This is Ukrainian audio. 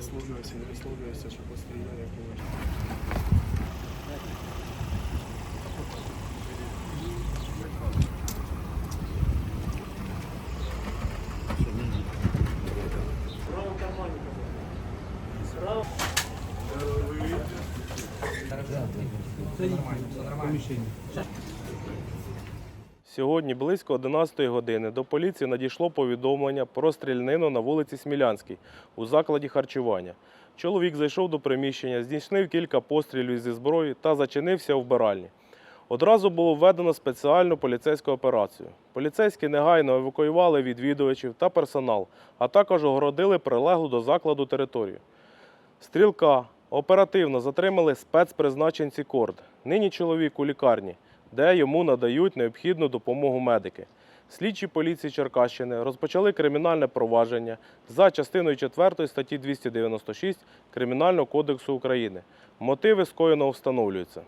висловлювався, не висловлювався, що постійно якогось. Все нормально, все нормально. Помещение. Сьогодні близько 11 години до поліції надійшло повідомлення про стрільнину на вулиці Смілянській у закладі харчування. Чоловік зайшов до приміщення, здійснив кілька пострілів зі зброї та зачинився у вбиральні. Одразу було введено спеціальну поліцейську операцію. Поліцейські негайно евакуювали відвідувачів та персонал, а також огородили прилеглу до закладу територію. Стрілка оперативно затримали спецпризначенці Корд. Нині чоловік у лікарні, де йому надають необхідну допомогу медики. Слідчі поліції Черкащини розпочали кримінальне провадження за частиною 4 статті 296 Кримінального кодексу України. Мотиви скоєно встановлюються.